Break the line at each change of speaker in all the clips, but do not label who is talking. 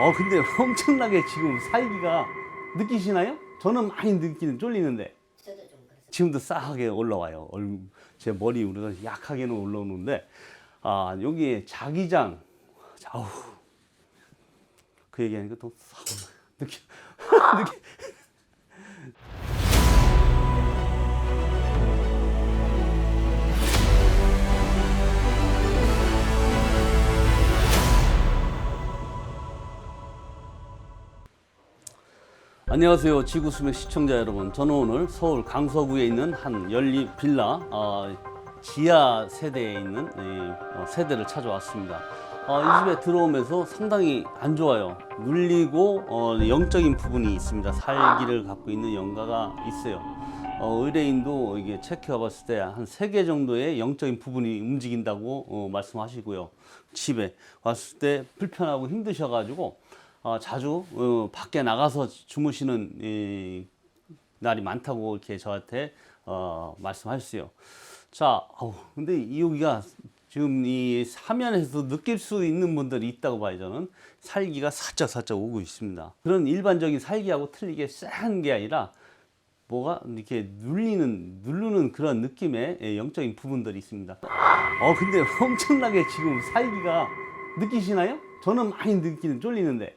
어 근데 엄청나게 지금 살기가 느끼시나요? 저는 많이 느끼는 쫄리는데. 지금도 싸하게 올라와요. 얼- 제 머리 위로 약하게는 올라오는데. 아 여기에 자기장. 아우. 그 얘기하니까 또 싸- 느끼 느끼 안녕하세요. 지구수맥 시청자 여러분. 저는 오늘 서울 강서구에 있는 한 연립 빌라 어, 지하 세대에 있는 이, 어, 세대를 찾아왔습니다. 어, 이 집에 들어오면서 상당히 안 좋아요. 눌리고 어, 영적인 부분이 있습니다. 살기를 갖고 있는 영가가 있어요. 어, 의뢰인도 이게 체크해 봤을 때 한 세 개 정도의 영적인 부분이 움직인다고 어, 말씀하시고요. 집에 왔을 때 불편하고 힘드셔가지고 어, 자주 어, 밖에 나가서 주무시는 이, 날이 많다고 이렇게 저한테 어, 말씀하셨어요. 자, 어우, 근데 이 여기가 지금 이 화면에서 느낄 수 있는 분들이 있다고 봐요. 저는 살기가 살짝 살짝 오고 있습니다. 그런 일반적인 살기하고 틀리게 쎄한 게 아니라 뭐가 이렇게 눌리는 누르는 그런 느낌의 예, 영적인 부분들이 있습니다. 어 근데 엄청나게 지금 살기가 느끼시나요? 저는 많이 느끼는 쫄리는데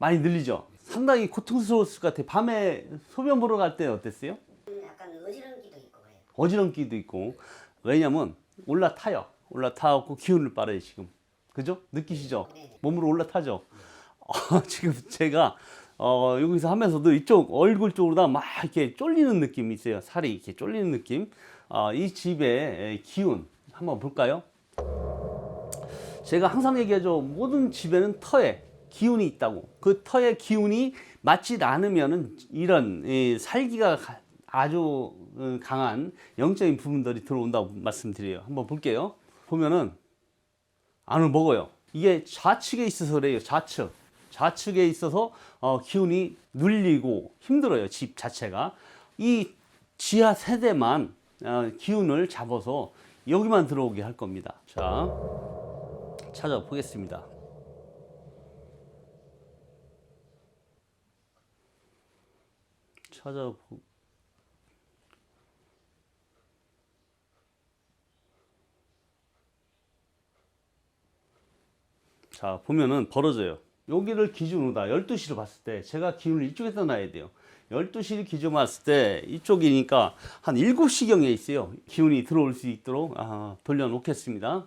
많이 늘리죠. 상당히 고통스러웠을 것 같아요. 밤에 소변 보러 갈 때 어땠어요?
약간 어지러운기도 있고 그래요.
어지럼기도 있고 왜냐면 올라타요. 올라타고 기운을 빨아요 지금. 그죠? 느끼시죠?
네.
몸으로 올라타죠. 어, 지금 제가 어, 여기서 하면서도 이쪽 얼굴 쪽으로 막 이렇게 쫄리는 느낌이 있어요. 살이 이렇게 쫄리는 느낌. 어, 이 집의 기운 한번 볼까요? 제가 항상 얘기하죠. 모든 집에는 터에 기운이 있다고. 그 터의 기운이 맞지 않으면은 이런 이 살기가 가- 아주 어, 강한 영적인 부분들이 들어온다고 말씀드려요. 한번 볼게요. 보면은 안을 먹어요. 이게 좌측에 있어서 그래요. 좌측. 좌측에 있어서 어, 기운이 눌리고 힘들어요. 집 자체가. 이 지하 세대만 어, 기운을 잡아서 여기만 들어오게 할 겁니다. 자, 찾아보겠습니다. 찾아보 자, 보면은 벌어져요. 여기를 기준으로 다 12시를 봤을 때 제가 기운을 이쪽에다 놔야 돼요. 12시를 기준 봤을 때 이쪽이니까 한 7시경에 있어요. 기운이 들어올 수 있도록 아, 돌려놓겠습니다.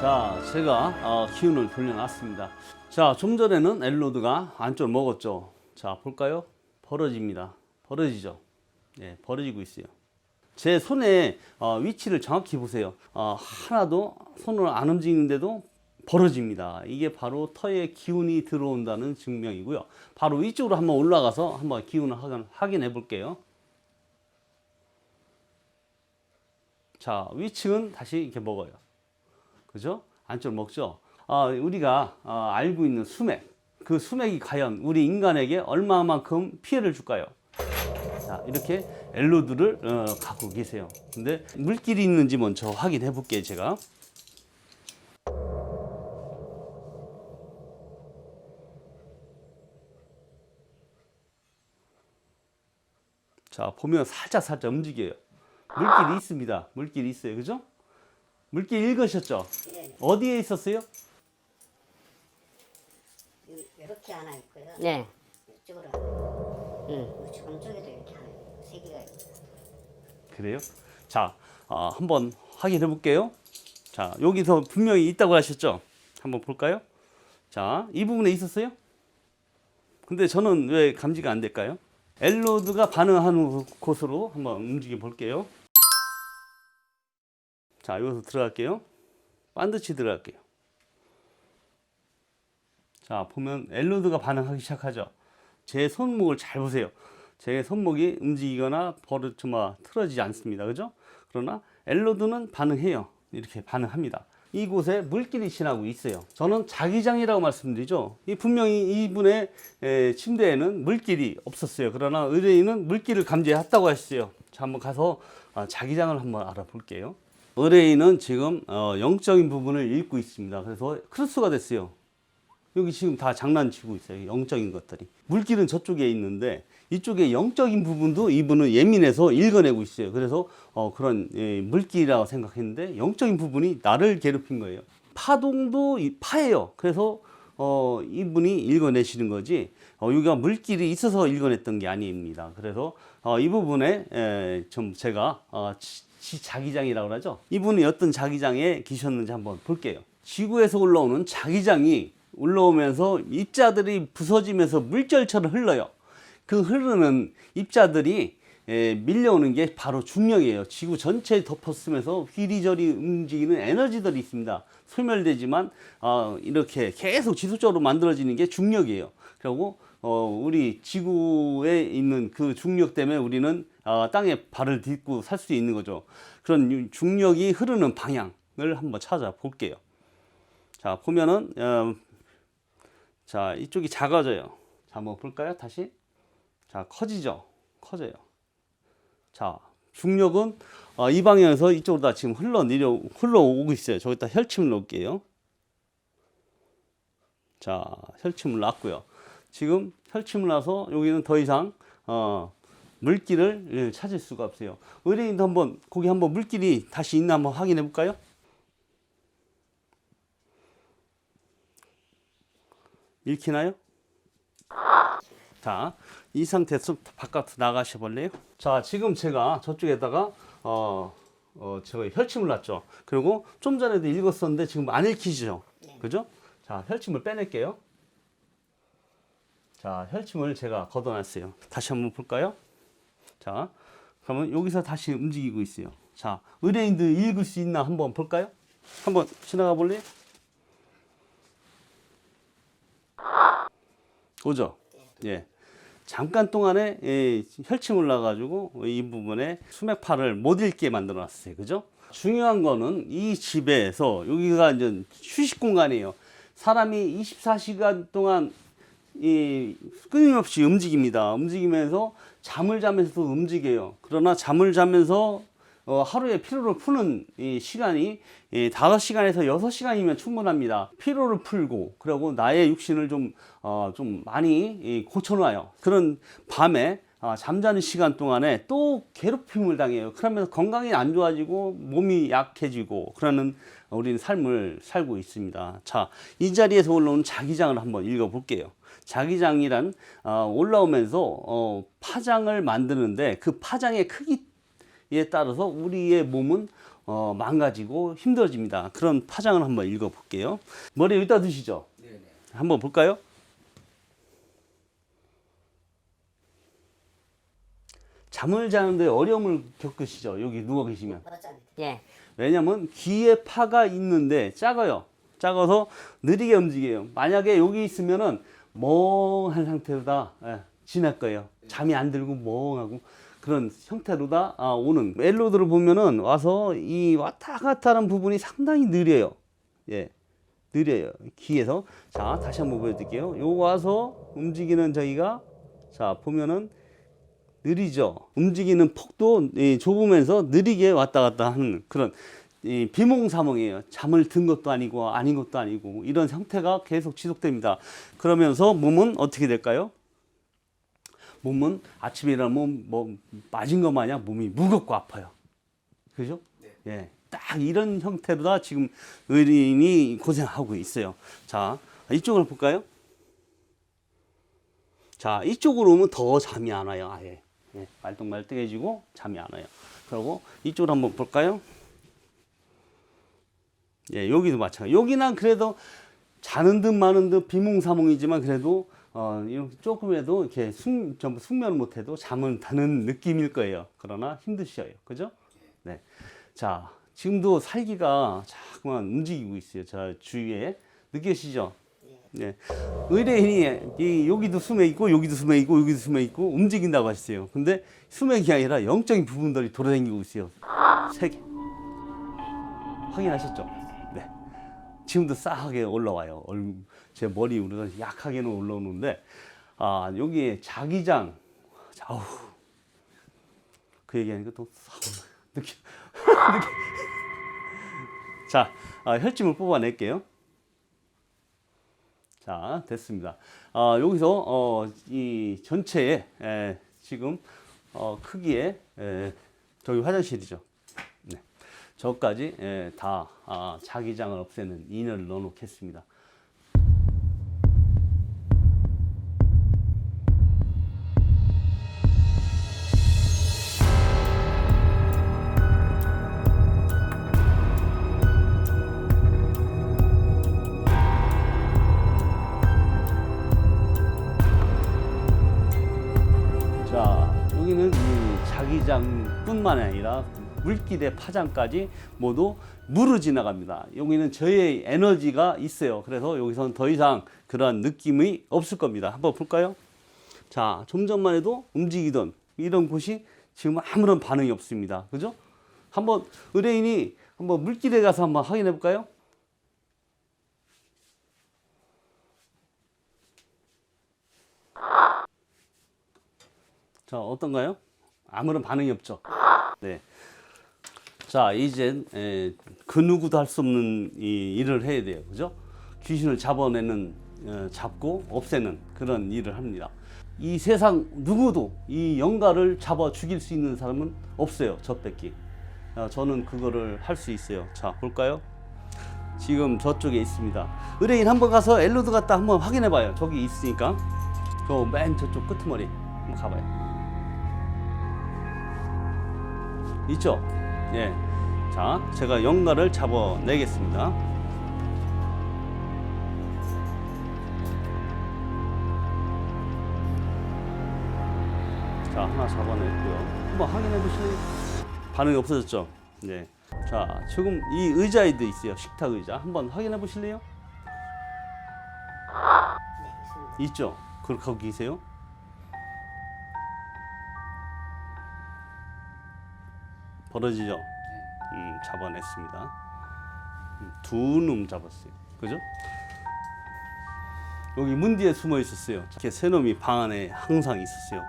자, 제가 어, 기운을 돌려놨습니다. 자, 좀 전에는 엘로드가 안쪽을 먹었죠. 자, 볼까요? 벌어집니다. 벌어지죠. 예, 벌어지고 있어요. 제 손의 어, 위치를 정확히 보세요. 어, 하나도 손을 안 움직이는데도 벌어집니다. 이게 바로 터에 기운이 들어온다는 증명이고요. 바로 이쪽으로 한번 올라가서 한번 기운을 확인- 확인해 볼게요. 자, 위층은 다시 이렇게 먹어요. 그죠? 안쪽을 먹죠. 아, 우리가 아, 알고 있는 수맥, 그 수맥이 과연 우리 인간에게 얼마만큼 피해를 줄까요? 자, 이렇게 엘로드를 어, 갖고 계세요. 근데 물길이 있는지 먼저 확인해 볼게요, 제가. 자, 보면 살짝 살짝 움직여요. 물길이 있습니다. 물길이 있어요. 그죠? 물길 읽으셨죠?
네.
어디에 있었어요?
요- 이렇게 하나 있고요.
네.
이쪽으로 하나.
음.
우측 오른쪽에도 이렇게 하나 있고 세 개가 있어요.
그래요? 자, 어, 한번 확인해 볼게요. 자, 여기서 분명히 있다고 하셨죠? 한번 볼까요? 자, 이 부분에 있었어요? 근데 저는 왜 감지가 안 될까요? 엘로드가 반응하는 곳으로 한번 움직여 볼게요. 자, 여기서 들어갈게요. 반드시 들어갈게요. 자, 보면 엘로드가 반응하기 시작하죠. 제 손목을 잘 보세요. 제 손목이 움직이거나 버릇처마 틀어지지 않습니다. 그죠? 그러나 엘로드는 반응해요. 이렇게 반응합니다. 이곳에 물길이 지나고 있어요. 저는 자기장이라고 말씀드리죠. 이 분명히 이분의 에, 침대에는 물길이 없었어요. 그러나 의뢰인은 물길을 감지했다고 하셨어요. 자, 한번 가서 아, 자기장을 한번 알아볼게요. 의뢰인은 지금 어, 영적인 부분을 읽고 있습니다. 그래서 크로스가 됐어요. 여기 지금 다 장난치고 있어요. 영적인 것들이. 물길은 저쪽에 있는데 이쪽에 영적인 부분도 이분은 예민해서 읽어내고 있어요. 그래서 어, 그런 예, 물길이라고 생각했는데 영적인 부분이 나를 괴롭힌 거예요. 파동도 이 파예요. 그래서 어, 이분이 읽어내시는 거지 어, 여기가 물길이 있어서 읽어냈던 게 아닙니다. 그래서 어, 이 부분에 에, 좀 제가 어, 지, 지 자기장이라고 하죠. 이분이 어떤 자기장에 계셨는지 한번 볼게요. 지구에서 올라오는 자기장이 올라오면서 입자들이 부서지면서 물결처럼 흘러요. 그 흐르는 입자들이 에, 밀려오는 게 바로 중력이에요. 지구 전체에 덮어쓰면서 휘리저리 움직이는 에너지들이 있습니다. 소멸되지만 어, 이렇게 계속 지속적으로 만들어지는 게 중력이에요. 그리고 어, 우리 지구에 있는 그 중력 때문에 우리는 어, 땅에 발을 딛고 살 수 있는 거죠. 그런 유- 중력이 흐르는 방향을 한번 찾아볼게요. 자 보면은 어, 자 이쪽이 작아져요. 자 한번 볼까요? 다시 자 커지죠. 커져요. 자 중력은 어, 이 방향에서 이쪽으로 다 지금 흘러 내려 흘러오고 있어요. 저기다 혈침을 놓을게요. 자 혈침을 놨고요. 지금 혈침을 놔서 여기는 더 이상 어, 물길을 예, 찾을 수가 없어요. 의뢰인도 한번 거기 한번 물길이 다시 있나 한번 확인해 볼까요? 읽히나요? 자, 이 상태에서 바깥으로 나가셔 볼래요? 자, 지금 제가 저쪽에다가 어, 어, 제가 혈침을 놨죠. 그리고 좀 전에도 읽었었는데 지금 안 읽히죠. 그죠? 자, 혈침을 빼낼게요. 자, 혈침을 제가 걷어놨어요. 다시 한번 볼까요? 자, 그러면 여기서 다시 움직이고 있어요. 자, 의뢰인들 읽을 수 있나 한번 볼까요? 한번 지나가 볼래요? 오죠? 예. 잠깐 동안에 예, 혈침 올라가지고 이 부분에 수맥파를 못 읽게 만들어 놨어요. 그죠? 중요한 거는 이 집에서 여기가 이제 휴식 공간이에요. 사람이 24시간 동안 이 끊임없이 움직입니다. 움직이면서 잠을 자면서도 움직여요. 그러나 잠을 자면서 어, 하루에 피로를 푸는 이 시간이 이 5시간에서 6시간이면 충분합니다. 피로를 풀고 그리고 나의 육신을 좀, 어, 좀 많이 이 고쳐놔요. 그런 밤에 아, 잠자는 시간 동안에 또 괴롭힘을 당해요. 그러면서 건강이 안 좋아지고 몸이 약해지고 그러는 우리는 삶을 살고 있습니다. 자, 이 자리에서 올라온 자기장을 한번 읽어볼게요. 자기장이란 어, 올라오면서 어, 파장을 만드는데 그 파장의 크기에 따라서 우리의 몸은 어, 망가지고 힘들어집니다. 그런 파장을 한번 읽어볼게요. 머리 여기다 드시죠. 한번 볼까요? 잠을 자는데 어려움을 겪으시죠. 여기 누워 계시면.
예.
왜냐면 귀에 파가 있는데 작아요. 작아서 느리게 움직여요. 만약에 여기 있으면은 멍한 상태로 다 예, 지날 거예요. 잠이 안 들고 멍하고 그런 형태로 다 아, 오는 멜로드를 보면은 와서 이 왔다 갔다 하는 부분이 상당히 느려요. 예. 느려요. 귀에서. 자, 다시 한번 보여드릴게요. 요 와서 움직이는 저희가 자, 보면은 느리죠. 움직이는 폭도 이 좁으면서 느리게 왔다 갔다 하는 그런 이 비몽사몽이에요. 잠을 든 것도 아니고 아닌 것도 아니고 이런 형태가 계속 지속됩니다. 그러면서 몸은 어떻게 될까요? 몸은 아침에 일어나면 뭐 맞은 것 마냥 몸이 무겁고 아파요. 그죠? 예. 딱 이런 형태로 다 지금 의뢰인이 고생하고 있어요. 자, 이쪽을 볼까요? 자, 이쪽으로 오면 더 잠이 안 와요, 아예. 예, 말똥말똥해지고 잠이 안 와요. 그리고 이쪽으로 한번 볼까요? 예, 여기도 마찬가지. 여기는 그래도 자는 듯 마는 듯 비몽사몽이지만 그래도 어, 이렇게 조금이라도 이렇게 숙, 전부 숙면을 못해도 잠을 자는 느낌일 거예요. 그러나 힘드셔요. 그죠? 네. 자, 지금도 살기가 자꾸만 움직이고 있어요. 저 주위에. 느끼시죠? 네. 의뢰인이 이 여기도 수맥 있고 여기도 수맥 있고 여기도 수맥 있고 움직인다고 하셨어요. 근데 수맥이 아니라 영적인 부분들이 돌아다니고 있어요. 세 개. 확인하셨죠? 네. 지금도 싸하게 올라와요. 얼- 제 머리 우리가 약하게는 올라오는데 아 여기에 자기장 아우 그 얘기하니까 또 느낌. 자 아, 혈침을 뽑아낼게요. 자 됐습니다. 아, 여기서 어, 이 전체에 에, 지금 어, 크기에 에, 저기 화장실이죠. 네. 저까지 에, 다 아, 자기장을 없애는 인을 넣어놓겠습니다. 자, 여기는 이 자기장뿐만 아니라 물길의 파장까지 모두 물을 지나갑니다. 여기는 저의 에너지가 있어요. 그래서 여기서는 더 이상 그러한 느낌이 없을 겁니다. 한번 볼까요? 자, 좀 전만 해도 움직이던 이런 곳이 지금 아무런 반응이 없습니다. 그죠? 한번 의뢰인이 한번 물길에 가서 한번 확인해 볼까요? 자, 어떤가요? 아무런 반응이 없죠. 네. 자, 이제 에, 그 누구도 할 수 없는 이 일을 해야 돼요. 그죠? 귀신을 잡아내는 어, 잡고 없애는 그런 일을 합니다. 이 세상 누구도 이 영가를 잡아 죽일 수 있는 사람은 없어요. 저 뺏기. 어, 저는 그거를 할 수 있어요. 자, 볼까요? 지금 저쪽에 있습니다. 의뢰인 한번 가서 엘로드 갔다 한번 확인해 봐요. 저기 있으니까. 저 맨 저쪽 끄트머리 한번 가봐요. 있죠? 예. 자, 제가 영가를 잡아내겠습니다. 자, 하나 잡아냈고요. 한번 확인해 보실래요? 반응이 없어졌죠? 네. 자, 지금 이 의자에도 있어요. 식탁 의자. 한번 확인해 보실래요? 있죠? 그걸 갖고 계세요? 벌어지죠? 음, 잡아냈습니다. 음, 두놈 잡았어요. 그죠? 여기 문 뒤에 숨어 있었어요. 이렇게 세 놈이 방 안에 항상 있었어요.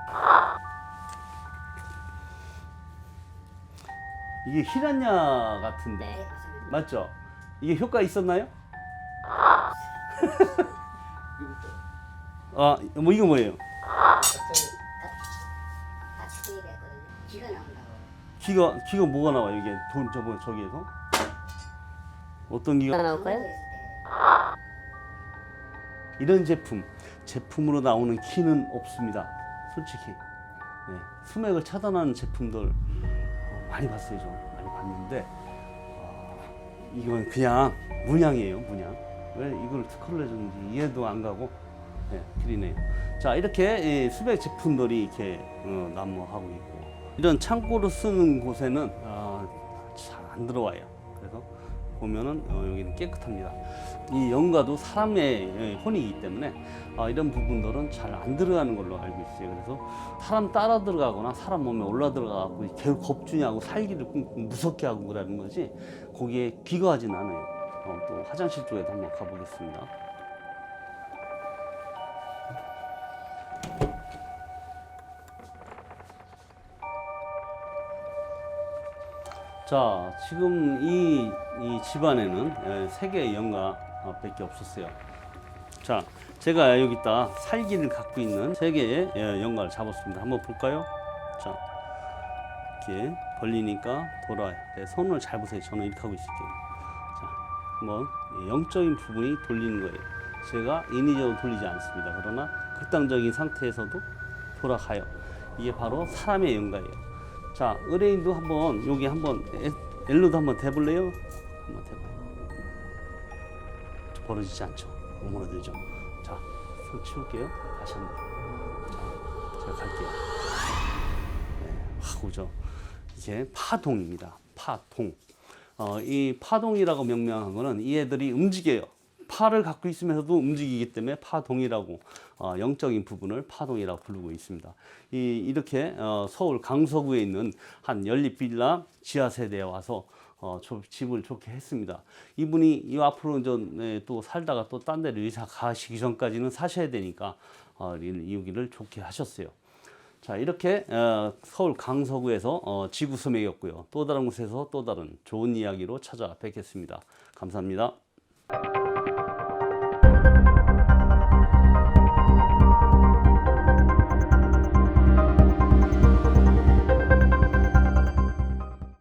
이게 히란야 같은데.
네.
맞죠? 이게 효과 있었나요? 아, 뭐 이거 뭐예요?
기가
기가 뭐가 나와 이게 돈 저번 저기에서 어떤 기가
나올까요?
이런 제품 제품으로 나오는 키는 없습니다. 솔직히 네, 수맥을 차단하는 제품들 어, 많이 봤어요. 저 많이 봤는데 어, 이건 그냥 문양이에요. 문양. 왜 이걸 특허를 내줬는지 이해도 안 가고 네, 그리네요. 자 이렇게 이 수백 제품들이 이렇게 어, 난무하고 있고 이런 창고로 쓰는 곳에는 아, 잘안 들어와요. 그래서 보면은 어, 여기는 깨끗합니다. 이 영가도 사람의 예, 혼이기 때문에 아, 이런 부분들은 잘 안 들어가는 걸로 알고 있어요. 그래서 사람 따라 들어가거나 사람 몸에 올라 들어가고 계속 겁주냐고 살기를 무섭게 하고 그러는 거지 거기에 귀가하진 않아요. 어, 또 화장실 쪽에도 한번 가보겠습니다. 자, 지금 이, 이 집안에는 예, 세 개의 영가 밖에 없었어요. 자, 제가 여기다 살기를 갖고 있는 세 개의 예, 영가를 잡았습니다. 한번 볼까요? 자, 이렇게 벌리니까 돌아요. 네, 손을 잘 보세요. 저는 이렇게 하고 있을게요. 자, 한번 예, 영적인 부분이 돌리는 거예요. 제가 인위적으로 돌리지 않습니다. 그러나 극단적인 상태에서도 돌아가요. 이게 바로 사람의 영가예요. 자, 의뢰인도 한번 여기 한번 에- 엘로도 한번 대볼래요? 한번 대봐요. 벌어지지 않죠. 오므러들죠. 자, 손 치울게요. 다시 한번. 자, 제가 갈게요. 네, 확 오죠. 이게 파동입니다. 파동. 어, 이 파동이라고 명명한 거는 이 애들이 움직여요. 파를 갖고 있으면서도 움직이기 때문에 파동이라고 어, 영적인 부분을 파동이라고 부르고 있습니다. 이, 이렇게 어, 서울 강서구에 있는 한 연립 빌라 지하 세대에 와서 어, 조- 집을 좋게 했습니다. 이분이 이 앞으로 전, 네, 또 살다가 또 딴 데를 이사 가시기 전까지는 사셔야 되니까 어, 이- 여기를 좋게 하셨어요. 자 이렇게 어, 서울 강서구에서 어, 지구 소맥이었고요. 또 다른 곳에서 또 다른 좋은 이야기로 찾아뵙겠습니다. 감사합니다.